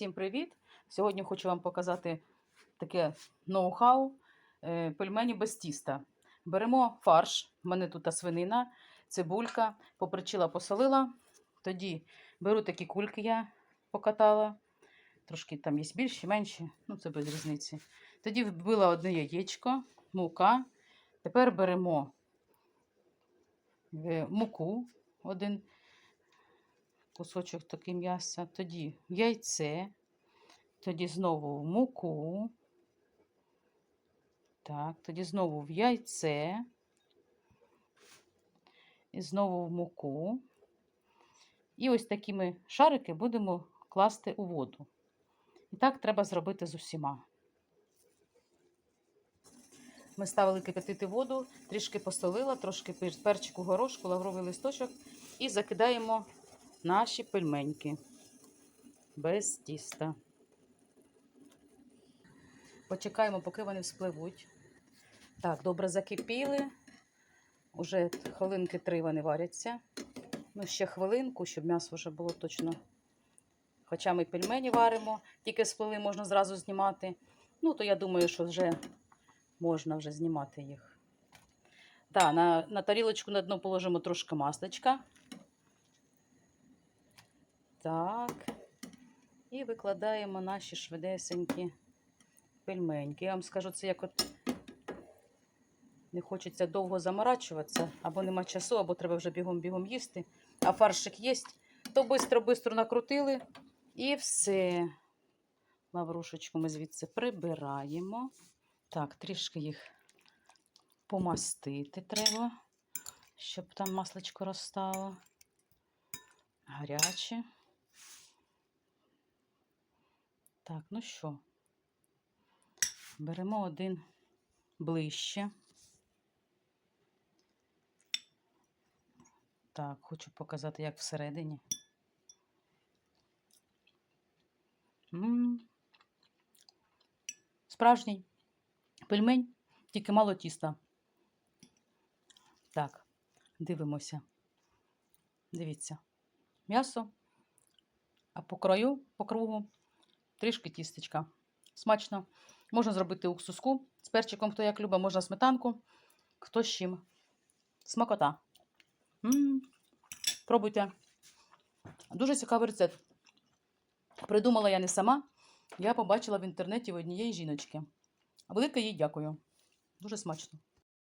Всім привіт! Сьогодні хочу вам показати таке ноу-хау е, пельмені без тіста. Беремо фарш, в мене тут свинина, цибулька, попричила, посолила. Тоді беру такі кульки, я покатала. Трошки там є більші, менші, ну це без різниці. Тоді вбила одне яєчко, мука. Тепер беремо е, муку, один кусочок такий м'яса, тоді яйце, тоді знову в муку. Так, тоді знову в яйце. І знову в муку. І ось такими шарики будемо класти у воду. І так треба зробити з усіма. Ми ставили кипятити воду, трішки посолила, трошки перчику горошку, лавровий листочок і закидаємо наші пельменьки без тіста. Почекаємо, поки вони вспливуть. Так, добре закипіли. Уже хвилинки три вони варяться. Ну, ще хвилинку, щоб м'ясо вже було точно. Хоча ми пельмені варимо, тільки сплили, можна зразу знімати. Ну, то я думаю, що вже можна вже знімати їх. Так, на, на тарілочку на дно положимо трошки масличка. Так. І викладаємо наші швидесенькі пельменьки. Я вам скажу, це як от не хочеться довго заморачуватися, або нема часу, або треба вже бігом-бігом їсти. А фаршик є, то швидко-швидко накрутили і все. Лаврушечку ми звідси прибираємо. Так, трішки їх помастити треба, щоб там масличко розстало. Гаряче. Так, ну що, беремо один ближче. Так, хочу показати, як всередині. М. Справжній пельмень, тільки мало тіста. Так, дивимося. Дивіться. М'ясо, а по краю, по кругу, трішки тістечка. Смачно. Можна зробити уксуску з перчиком, хто як любить, можна сметанку, хто з чим. Смакота. М, Пробуйте. Дуже цікавий рецепт. Придумала я не сама. Я побачила в інтернеті в однієї жіночки. Велике їй дякую. Дуже смачно.